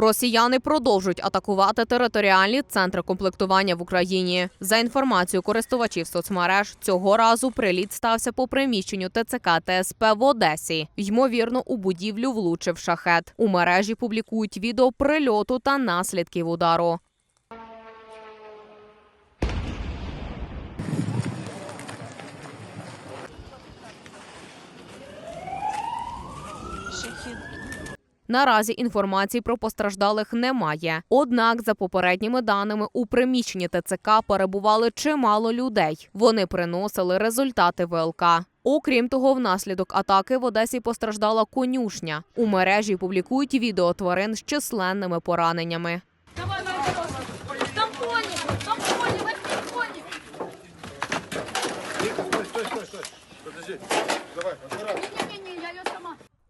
Росіяни продовжують атакувати територіальні центри комплектування в Україні. За інформацією користувачів соцмереж, цього разу приліт стався по приміщенню ТЦК ТСП в Одесі. Ймовірно, у будівлю влучив шахет. У мережі публікують відео прильоту та наслідків удару. Наразі інформації про постраждалих немає. Однак, за попередніми даними, у приміщенні ТЦК перебували чимало людей. Вони приносили результати ВЛК. Окрім того, внаслідок атаки в Одесі постраждала конюшня. У мережі публікують відео тварин з численними пораненнями. Давай,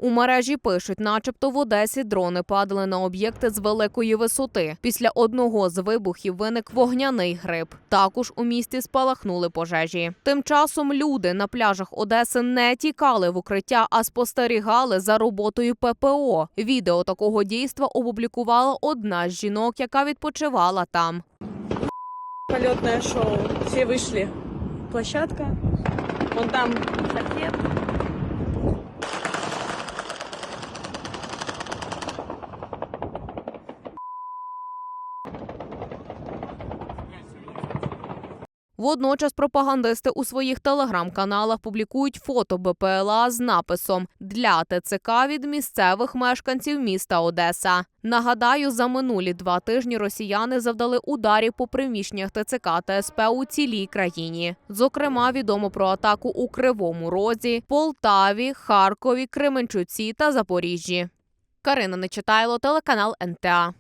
У мережі пишуть, начебто в Одесі дрони падали на об'єкти з великої висоти. Після одного з вибухів виник вогняний гриб. Також у місті спалахнули пожежі. Тим часом люди на пляжах Одеси не тікали в укриття, а спостерігали за роботою ППО. Відео такого дійства опублікувала одна з жінок, яка відпочивала там. полетное шоу. Все вышли. Площадка. Вон там сосед. Водночас пропагандисти у своїх телеграм-каналах публікують фото БПЛА з написом для ТЦК від місцевих мешканців міста Одеса. Нагадаю, за минулі два тижні росіяни завдали ударів по приміщеннях ТЦК та СП у цілій країні. Зокрема, відомо про атаку у Кривому Розі, Полтаві, Харкові, Кременчуці та Запоріжжі. Карина Нечитайло, телеканал НТА.